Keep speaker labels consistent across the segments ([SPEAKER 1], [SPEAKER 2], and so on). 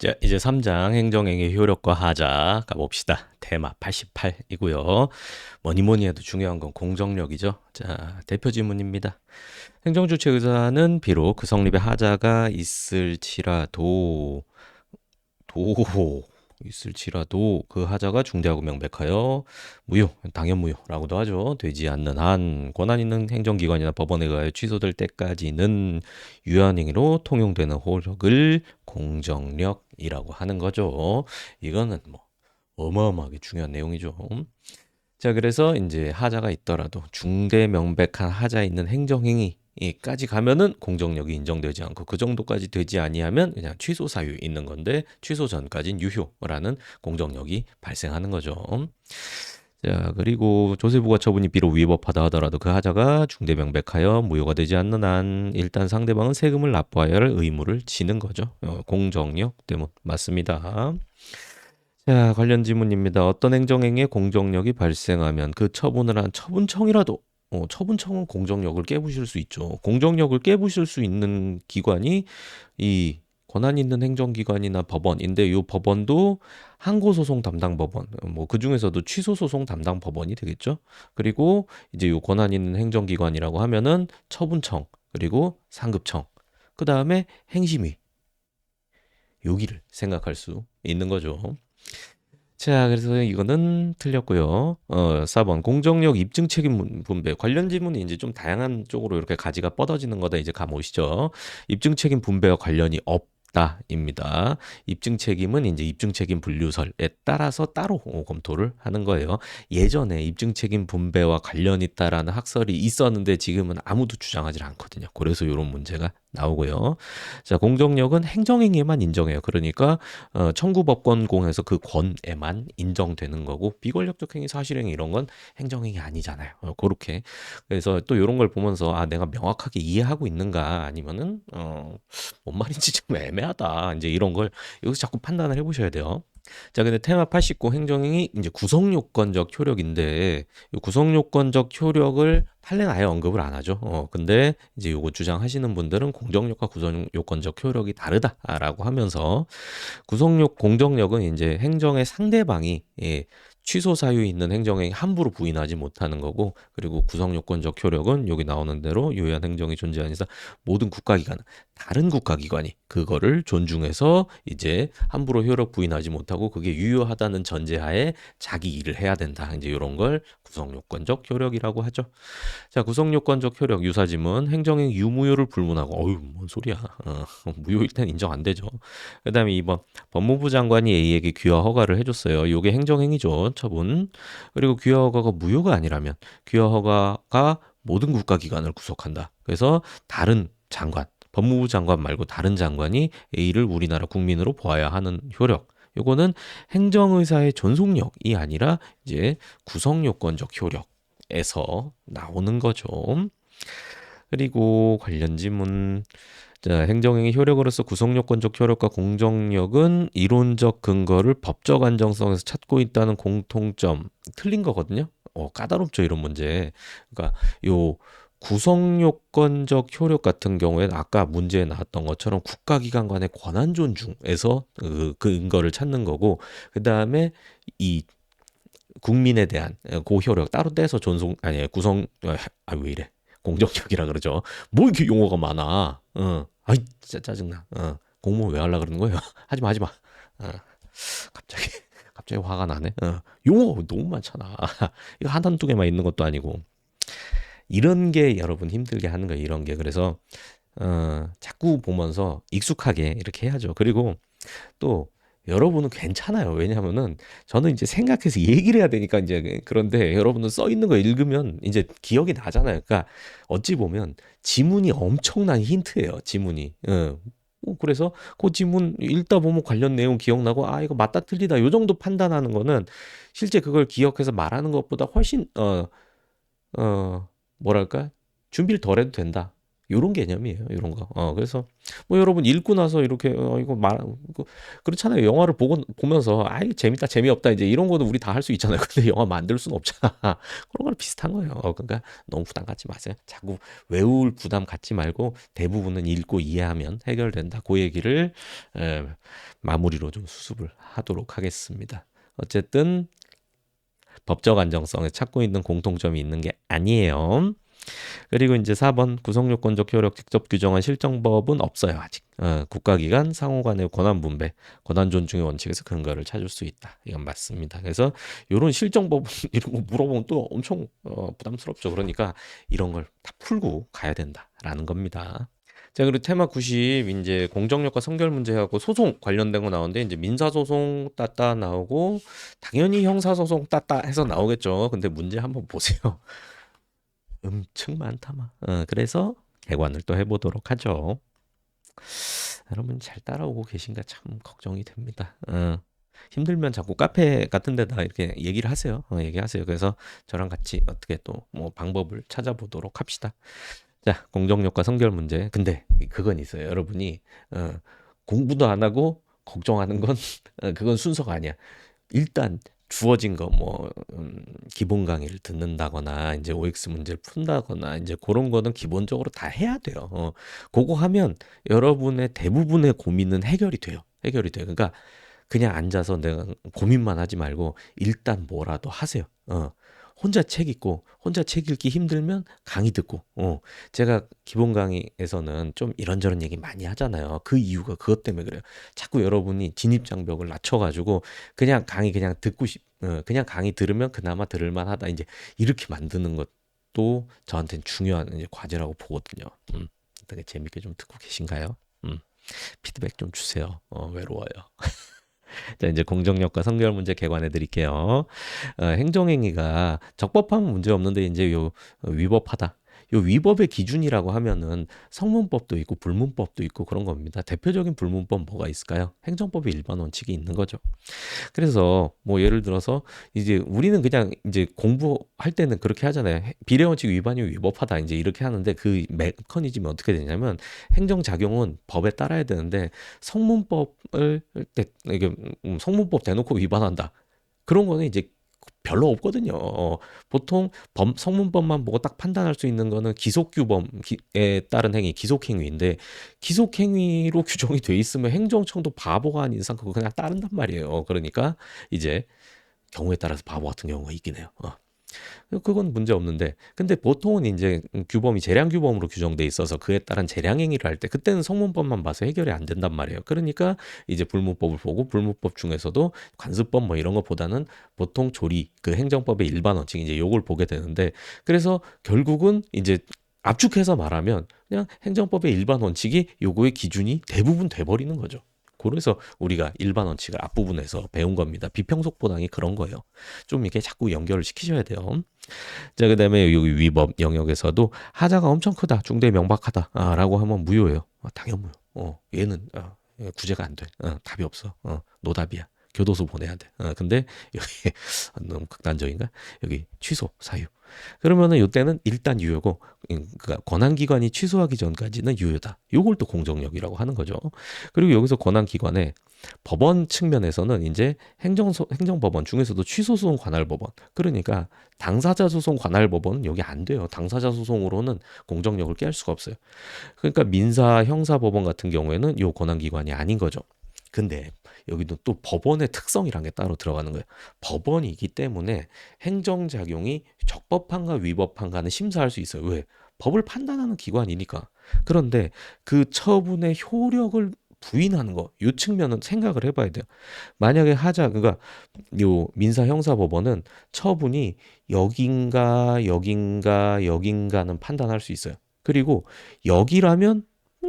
[SPEAKER 1] 자, 이제 3장 행정행위 효력과 하자 가봅시다. 테마 88이고요. 뭐니 뭐니 해도 중요한 건 공정력이죠. 자, 대표 지문입니다. 행정주체 의사는 비록 그 성립의 하자가 있을지라도 도 있을지라도 그 하자가 중대하고 명백하여 무효, 당연 무효라고도 하죠. 되지 않는 한 권한 있는 행정기관이나 법원에 의하여 취소될 때까지는 유한 행위로 통용되는 효력을 공정력이라고 하는 거죠. 이거는 뭐 어마어마하게 중요한 내용이죠. 자, 그래서 이제 하자가 있더라도 중대 명백한 하자 있는 행정행위 이 까지 가면은 공정력이 인정되지 않고 그 정도까지 되지 아니하면 그냥 취소 사유 있는 건데 취소 전까지는 유효라는 공정력이 발생하는 거죠. 자, 그리고 조세부가 처분이 비록 위법하다 하더라도 그 하자가 중대명백하여 무효가 되지 않는 한 일단 상대방은 세금을 납부하여야 할 의무를 지는 거죠. 어, 공정력 때문 맞습니다. 자, 관련 지문입니다. 어떤 행정행위에 공정력이 발생하면 그 처분을 한 처분청이라도 어, 처분청은 공정력을 깨부실 수 있죠. 공정력을 깨부실 수 있는 기관이 이 권한 있는 행정기관이나 법원인데 이 법원도 항고 소송 담당 법원, 뭐 그 중에서도 취소 소송 담당 법원이 되겠죠. 그리고 이제 이 권한 있는 행정기관이라고 하면은 처분청, 그리고 상급청, 그 다음에 행심위, 여기를 생각할 수 있는 거죠. 자, 그래서 이거는 틀렸고요. 어, 4번 공정력 입증 책임 분배 관련 지문이 이제 좀 다양한 쪽으로 이렇게 가지가 뻗어지는 거다 이제 감오시죠. 입증 책임 분배와 관련이 없 다입니다. 입증 책임은 이제 입증 책임 분류설에 따라서 따로 검토를 하는 거예요. 예전에 입증 책임 분배와 관련이 있다라는 학설이 있었는데 지금은 아무도 주장하지 않거든요. 그래서 이런 문제가 나오고요. 자, 공정력은 행정행위에만 인정해요. 그러니까 어, 청구법권공에서 그 권에만 인정되는 거고 비권력적 행위, 사실행위 이런 건 행정행위 아니잖아요. 어, 그렇게 그래서 또 이런 걸 보면서 아 내가 명확하게 이해하고 있는가 아니면은 어, 뭔 말인지 좀 애매하다. 이제 이런 걸 여기서 자꾸 판단을 해보셔야 돼요. 자, 근데 테마 89 행정행위 이제 구성 요건적 효력인데 이 구성 요건적 효력을 판례는 아예 언급을 안 하죠. 어, 근데 이제 요거 주장하시는 분들은 공정력과 구성 요건적 효력이 다르다라고 하면서 구성력 공정력은 이제 행정의 상대방이 예, 취소 사유 있는 행정행위 함부로 부인하지 못하는 거고 그리고 구성요건적 효력은 여기 나오는 대로 요한 행정이 존재하는 이상 모든 국가기관 다른 국가기관이 그거를 존중해서 이제 함부로 효력 부인하지 못하고 그게 유효하다는 전제하에 자기 일을 해야 된다. 이제 이런 걸 구성요건적 효력이라고 하죠. 자 구성요건적 효력 유사지문 행정행 유무효를 불문하고 어휴 뭔 소리야 어, 무효일 땐 인정 안 되죠. 그다음에 2번 법무부 장관이 A에게 귀화 허가를 해줬어요. 요게 행정행위죠. 처분. 그리고 귀화 허가가 무효가 아니라면 귀화 허가가 모든 국가기관을 구속한다. 그래서 다른 장관, 법무부 장관 말고 다른 장관이 A를 우리나라 국민으로 보아야 하는 효력. 요거는 행정의사의 전속력이 아니라 이제 구성요건적 효력에서 나오는 거죠. 그리고 관련 지문 자, 행정행위 효력으로서 구성요건적 효력과 공정력은 이론적 근거를 법적 안정성에서 찾고 있다는 공통점 틀린 거거든요. 어, 까다롭죠 이런 문제. 그러니까 요 구성 요건적 효력 같은 경우에는 아까 문제에 나왔던 것처럼 국가기관 간의 권한 존중에서 그 근거를 찾는 거고 그 다음에 이 국민에 대한 고효력 따로 떼서 존속 아니 구성 아 왜 이래 공정력이라 그러죠. 뭐 이렇게 용어가 많아. 어. 아이 진짜 짜증나. 어. 공무원 왜 하려 그러는 거예요? 하지 마, 하지 마. 어. 갑자기 갑자기 화가 나네. 어. 용어 너무 많잖아. 이거 한두 개만 있는 것도 아니고. 이런 게 여러분 힘들게 하는 거예요. 이런 게 그래서 어, 자꾸 보면서 익숙하게 이렇게 해야죠. 그리고 또 여러분은 괜찮아요. 왜냐하면은 저는 이제 생각해서 얘기를 해야 되니까 이제 그런데 여러분은 써 있는 거 읽으면 이제 기억이 나잖아요. 그러니까 어찌 보면 지문이 엄청난 힌트예요. 지문이. 예. 어, 그래서 그 지문 읽다 보면 관련 내용 기억나고 아 이거 맞다 틀리다 요 정도 판단하는 거는 실제 그걸 기억해서 말하는 것보다 훨씬 어 어 뭐랄까 준비를 덜 해도 된다. 요런 개념이에요. 요런 거. 어, 그래서 뭐 여러분 읽고 나서 이렇게 어, 이거 말 이거 그렇잖아요. 영화를 보고 보면서 아, 이거 재밌다, 재미없다 이제 이런 거는 우리 다 할 수 있잖아요. 근데 영화 만들 수는 없잖아. 그런 거랑 비슷한 거예요. 어, 그러니까 너무 부담 갖지 마세요. 자꾸 외울 부담 갖지 말고 대부분은 읽고 이해하면 해결된다. 그 얘기를 에, 마무리로 좀 수습을 하도록 하겠습니다. 어쨌든 법적 안정성에 찾고 있는 공통점이 있는 게 아니에요. 그리고 이제 4번 구성요건적 효력 직접 규정한 실정법은 없어요 아직. 어, 국가기관 상호 간의 권한 분배, 권한 존중의 원칙에서 근거를 찾을 수 있다. 이건 맞습니다. 그래서 이런 실정법 이런 거 물어보면 또 엄청 어, 부담스럽죠. 그러니까 이런 걸 다 풀고 가야 된다라는 겁니다. 자, 그리고 테마 90 이제 공정력과 성결 문제하고 소송 관련된 거 나오는데 이제 민사 소송 따따 나오고 당연히 형사 소송 따따 해서 나오겠죠. 근데 문제 한번 보세요. 엄청 많다마. 어, 그래서 개관을 또 해보도록 하죠. 여러분 잘 따라오고 계신가 참 걱정이 됩니다. 어, 힘들면 자꾸 카페 같은 데다 이렇게 얘기를 하세요. 어, 얘기하세요. 그래서 저랑 같이 어떻게 또 뭐 방법을 찾아보도록 합시다. 자, 공정력과 성결 문제. 근데 그건 있어요. 여러분이 어, 공부도 안 하고 걱정하는 건 어, 그건 순서가 아니야. 일단 주어진 거뭐 음, 기본 강의를 듣는다거나 이제 OX 문제를 푼다거나 이제 그런 거는 기본적으로 다 해야 돼요. 어, 그거 하면 여러분의 대부분의 고민은 해결이 돼요. 해결이 돼요. 그러니까 그냥 앉아서 내가 고민만 하지 말고 일단 뭐라도 하세요. 어. 혼자 책 읽고 혼자 책 읽기 힘들면 강의 듣고 어 제가 기본 강의에서는 좀 이런저런 얘기 많이 하잖아요. 그 이유가 그것 때문에 그래요. 자꾸 여러분이 진입 장벽을 낮춰 가지고 그냥 강의 그냥 듣고 싶 어, 그냥 강의 들으면 그나마 들을 만 하다. 이제 이렇게 만드는 것도 저한테는 중요한 이제 과제라고 보거든요. 음. 되게 재밌게 좀 듣고 계신가요? 음. 피드백 좀 주세요. 어, 외로워요. 자, 이제 공정력과 성결 문제 개관해 드릴게요. 어, 행정행위가 적법하면 문제 없는데 이제 요 위법하다. 요 위법의 기준이라고 하면은 성문법도 있고 불문법도 있고 그런 겁니다. 대표적인 불문법 뭐가 있을까요? 행정법의 일반 원칙이 있는 거죠. 그래서 뭐 예를 들어서 이제 우리는 그냥 이제 공부할 때는 그렇게 하잖아요. 비례 원칙 위반이 위법하다 이제 이렇게 하는데 그 메커니즘이 어떻게 되냐면 행정 작용은 법에 따라야 되는데 성문법을 이게 음, 성문법 대놓고 위반한다. 그런 거는 이제 별로 없거든요. 어, 보통 범, 성문법만 보고 딱 판단할 수 있는 거는 기속규범에 따른 행위, 기속행위인데 기속행위로 규정이 돼 있으면 행정청도 바보가 아닌 이상 그거 그냥 따른단 말이에요. 그러니까 이제 경우에 따라서 바보 같은 경우가 있긴 해요. 어. 그건 문제 없는데 근데 보통은 이제 규범이 재량 규범으로 규정돼 있어서 그에 따른 재량 행위를 할 때 그때는 성문법만 봐서 해결이 안 된단 말이에요. 그러니까 이제 불문법을 보고 불문법 중에서도 관습법 뭐 이런 것보다는 보통 조리 그 행정법의 일반 원칙 이제 요걸 보게 되는데 그래서 결국은 이제 압축해서 말하면 그냥 행정법의 일반 원칙이 요거의 기준이 대부분 돼버리는 거죠. 그래서 우리가 일반 원칙을 앞부분에서 배운 겁니다. 비평속보당이 그런 거예요. 좀 이렇게 자꾸 연결을 시키셔야 돼요. 자, 그 다음에 여기 위법 영역에서도 하자가 엄청 크다, 중대 명박하다, 아, 라고 하면 무효예요. 아, 당연 무효. 어, 얘는 어, 구제가 안 돼. 어, 답이 없어. 어, 노답이야. 교도소 보내야 돼. 어, 근데 여기 너무 극단적인가? 여기 취소 사유. 그러면은 이때는 일단 유효고 그러니까 권한 기관이 취소하기 전까지는 유효다. 요걸 또 공정력이라고 하는 거죠. 그리고 여기서 권한 기관에 법원 측면에서는 이제 행정 행정법원 중에서도 취소 소송 관할 법원. 그러니까 당사자 소송 관할 법원은 여기 안 돼요. 당사자 소송으로는 공정력을 깰 수가 없어요. 그러니까 민사 형사 법원 같은 경우에는 요 권한 기관이 아닌 거죠. 근데 여기도 또 법원의 특성이란 게 따로 들어가는 거예요. 법원이기 때문에 행정작용이 적법한가 위법한가는 심사할 수 있어요. 왜? 법을 판단하는 기관이니까. 그런데 그 처분의 효력을 부인하는 거, 요 측면은 생각을 해봐야 돼요. 만약에 하자, 그니까 요 민사 형사 법원은 처분이 여긴가 여긴가 여긴가는 판단할 수 있어요. 그리고 여기라면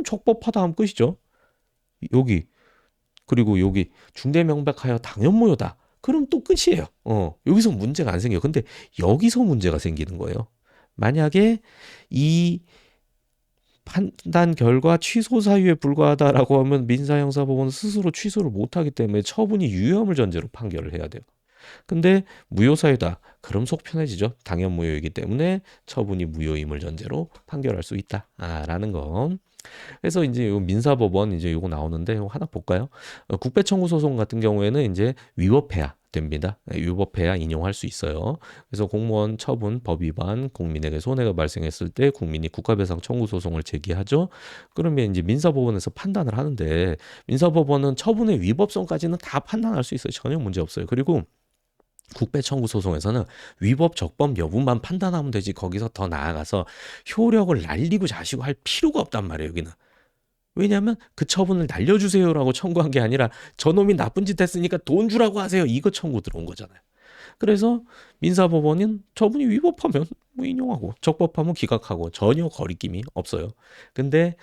[SPEAKER 1] 적법하다 하면 끝이죠. 여기 그리고 여기 중대 명백하여 당연무효다. 그럼 또 끝이에요. 어, 여기서 문제가 안 생겨요. 근데 여기서 문제가 생기는 거예요. 만약에 이 판단 결과 취소 사유에 불과하다라고 하면 민사형사법원은 스스로 취소를 못하기 때문에 처분이 유효함을 전제로 판결을 해야 돼요. 근데 무효 사유다. 그럼 속 편해지죠. 당연 무효이기 때문에 처분이 무효임을 전제로 판결할 수 있다라는 거. 그래서 이제 요 민사법원 이제 요거 나오는데 요거 하나 볼까요? 어, 국배 청구 소송 같은 경우에는 이제 위법해야 됩니다. 네, 위법해야 인용할 수 있어요. 그래서 공무원 처분 법 위반 국민에게 손해가 발생했을 때 국민이 국가배상 청구 소송을 제기하죠. 그러면 이제 민사법원에서 판단을 하는데 민사법원은 처분의 위법성까지는 다 판단할 수 있어요. 전혀 문제 없어요. 그리고 국배 청구 소송에서는 위법 적법 여부만 판단하면 되지 거기서 더 나아가서 효력을 날리고 자시고 할 필요가 없단 말이에요 여기는. 왜냐하면 그 처분을 날려주세요라고 청구한 게 아니라 저놈이 나쁜 짓 했으니까 돈 주라고 하세요. 이거 청구 들어온 거잖아요. 그래서 민사법원은 처분이 위법하면 뭐 인용하고 적법하면 기각하고 전혀 거리낌이 없어요. 근데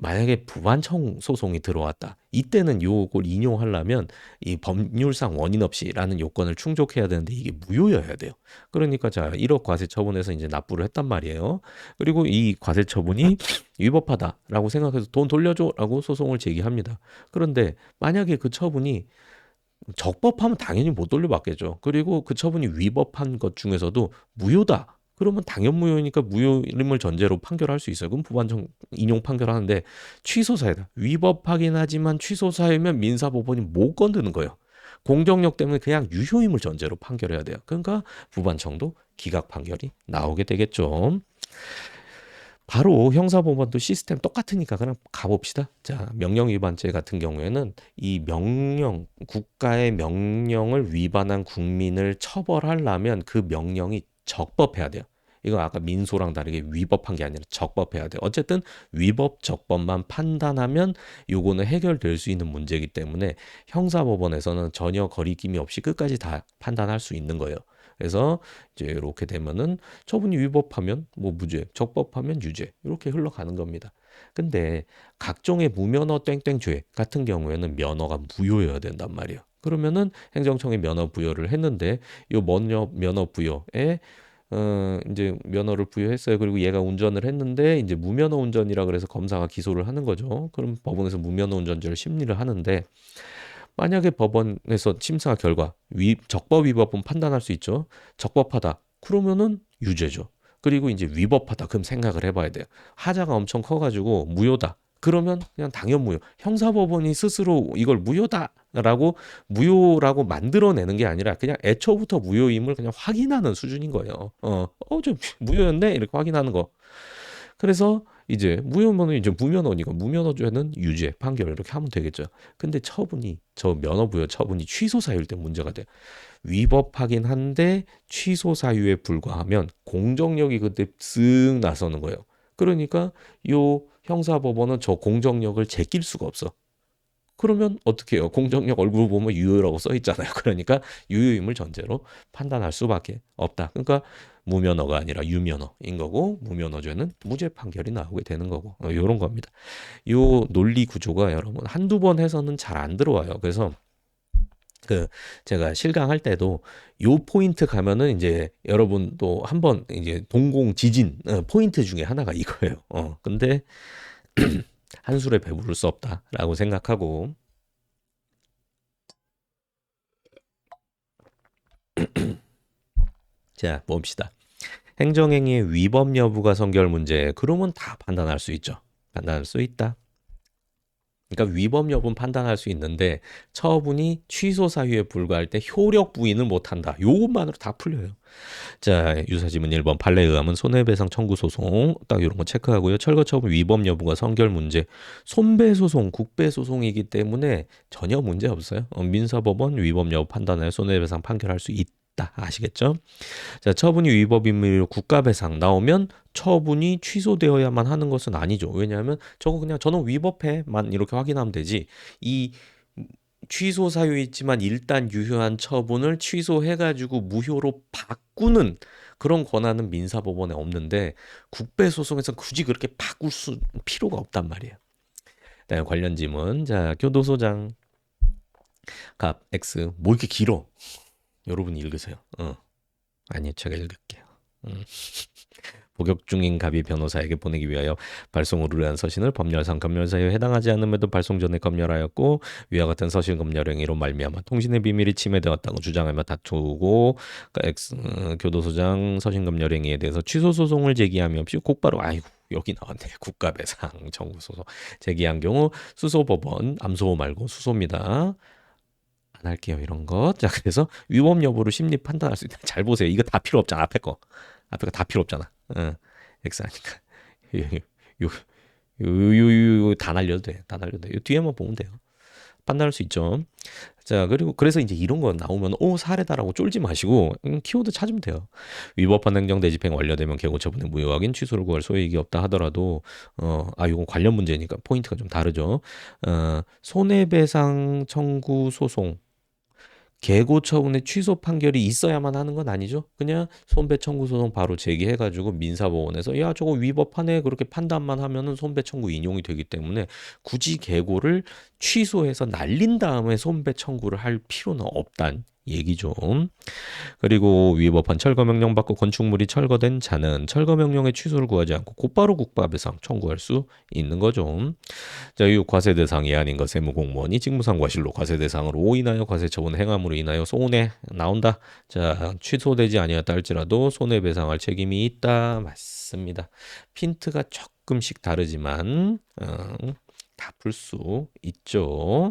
[SPEAKER 1] 만약에 부반청 소송이 들어왔다. 이때는 요걸 인용하려면 이 법률상 원인 없이라는 요건을 충족해야 되는데 이게 무효여야 돼요. 그러니까 자 1억 과세 처분해서 이제 납부를 했단 말이에요. 그리고 이 과세 처분이 위법하다라고 생각해서 돈 돌려줘라고 소송을 제기합니다. 그런데 만약에 그 처분이 적법하면 당연히 못 돌려받겠죠. 그리고 그 처분이 위법한 것 중에서도 무효다. 그러면 당연 무효니까 무효임을 전제로 판결할 수 있어요. 그럼 부반정 인용 판결하는데 취소 사유다. 위법하긴 하지만 취소 사유면 민사법원이 못 건드는 거예요. 공정력 때문에 그냥 유효임을 전제로 판결해야 돼요. 그러니까 부반청도 기각 판결이 나오게 되겠죠. 바로 형사법원도 시스템 똑같으니까 그냥 가봅시다. 자, 명령 위반죄 같은 경우에는 이 명령, 국가의 명령을 위반한 국민을 처벌하려면 그 명령이 적법해야 돼요. 이거 아까 민소랑 다르게 위법한 게 아니라 적법해야 돼요. 어쨌든 위법 적법만 판단하면 요거는 해결될 수 있는 문제이기 때문에 형사법원에서는 전혀 거리낌이 없이 끝까지 다 판단할 수 있는 거예요. 그래서 이제 이렇게 되면은 처분이 위법하면 뭐 무죄, 적법하면 유죄 이렇게 흘러가는 겁니다. 근데 각종의 무면허 땡땡 죄 같은 경우에는 면허가 무효여야 된단 말이에요. 그러면은 행정청이 면허 부여를 했는데 요 면허 면허 부여에 어 이제 면허를 부여했어요. 그리고 얘가 운전을 했는데 이제 무면허 운전이라 그래서 검사가 기소를 하는 거죠. 그럼 법원에서 무면허 운전죄를 심리를 하는데 만약에 법원에서 심사 결과 위 적법 위법은 판단할 수 있죠. 적법하다. 그러면은 유죄죠. 그리고 이제 위법하다. 그럼 생각을 해봐야 돼요. 하자가 엄청 커가지고 무효다. 그러면 그냥 당연 무효. 형사법원이 스스로 이걸 무효다 라고 무효라고 만들어내는 게 아니라 그냥 애초부터 무효임을 그냥 확인하는 수준인 거예요. 어, 어, 좀 무효였네 이렇게 확인하는 거. 그래서 이제 무효면허 이제 무면허니까 무면허죄는 유죄 판결 이렇게 하면 되겠죠. 근데 처분이 저 면허 부여 처분이 취소 사유일 때 문제가 돼. 위법하긴 한데 취소 사유에 불과하면 공정력이 그때 쓱 나서는 거예요. 그러니까 요 형사법원은 저 공정력을 제낄 수가 없어. 그러면 어떻게 해요? 공정력 얼굴 보면 유효라고 써 있잖아요. 그러니까 유효임을 전제로 판단할 수밖에 없다. 그러니까 무면허가 아니라 유면허인 거고 무면허죄는 무죄 판결이 나오게 되는 거고 어, 이런 겁니다. 요 논리 구조가 여러분 한두 번 해서는 잘 안 들어와요. 그래서 그 제가 실강할 때도 요 포인트 가면은 이제 여러분도 한번 이제 동공 지진 어, 포인트 중에 하나가 이거예요. 어 근데 한 술에 배부를 수 없다라고 생각하고 자 봅시다. 행정행위의 위법 여부가 성결 문제 그러면 다 판단할 수 있죠. 판단할 수 있다. 그러니까 위법 여부는 판단할 수 있는데 처분이 취소 사유에 불과할 때 효력 부인을 못한다. 요것만으로 다 풀려요. 자 유사지문 1번 판례에 의하면 손해배상 청구 소송 딱 이런 거 체크하고요. 철거 처분 위법 여부가 성결 문제 손배 소송 국배 소송이기 때문에 전혀 문제 없어요. 어, 민사법원 위법 여부 판단하여 손해배상 판결할 수 있다. 있다. 아시겠죠? 자, 처분이 위법임으로 국가배상 나오면 처분이 취소되어야만 하는 것은 아니죠. 왜냐하면 저거 그냥 저는 위법해만 이렇게 확인하면 되지. 이 취소 사유 있지만 일단 유효한 처분을 취소해가지고 무효로 바꾸는 그런 권한은 민사법원에 없는데 국배 소송에서 굳이 그렇게 바꿀 수 필요가 없단 말이에요. 네, 관련 지문. 자, 교도소장. 갑 X 뭐 이렇게 길어? 여러분 읽으세요. 어. 아니 제가 읽을게요. 음. 복역 중인 갑이 변호사에게 보내기 위하여 발송을 의뢰한 서신을 법렬상 검열사유에 해당하지 않음에도 발송 전에 검열하였고 위와 같은 서신 검열 행위로 말미암아 통신의 비밀이 침해되었다고 주장하며 다투고 엑스, 어, 교도소장 서신 검열 행위에 대해서 취소 소송을 제기함이 없이 곧바로 아이고 여기 나왔네 국가배상 청구 소송 제기한 경우 수소법원 암소 말고 수소입니다. 안 할게요 이런 것. 자 그래서 위법 여부를 심리 판단할 수 있다. 잘 보세요. 이거 다 필요 없잖아 앞에 거. 앞에 거 다 필요 없잖아. 응. X 하니까 요요요다 날려도 돼. 다 날려도 돼. 요 뒤에만 보면 돼요. 판단할 수 있죠. 자 그리고 그래서 이제 이런 거 나오면 오 사례다라고 쫄지 마시고 음, 키워드 찾으면 돼요. 위법한 행정 대집행 완료되면 개고 처분의 무효 확인 취소를 구할 소액이 없다 하더라도 어아 이건 관련 문제니까 포인트가 좀 다르죠. 어 손해배상 청구 소송 개고 처분의 취소 판결이 있어야만 하는 건 아니죠. 그냥 손배 청구 소송 바로 제기해 가지고 민사법원에서 야 저거 위법하네 그렇게 판단만 하면은 손배 청구 인용이 되기 때문에 굳이 개고를 취소해서 날린 다음에 손배 청구를 할 필요는 없단 얘기죠. 그리고 위법한 철거 명령 받고 건축물이 철거된 자는 철거 명령의 취소를 구하지 않고 곧바로 국가배상 청구할 수 있는 거죠. 자, 이 과세 대상이 아닌 것 세무 공무원이 직무상 과실로 과세 대상으로 오인하여 과세 처분 행함으로 인하여 손해 나온다. 자, 취소되지 아니었다 할지라도 손해 배상할 책임이 있다. 맞습니다. 핀트가 조금씩 다르지만 어, 다풀 수 있죠.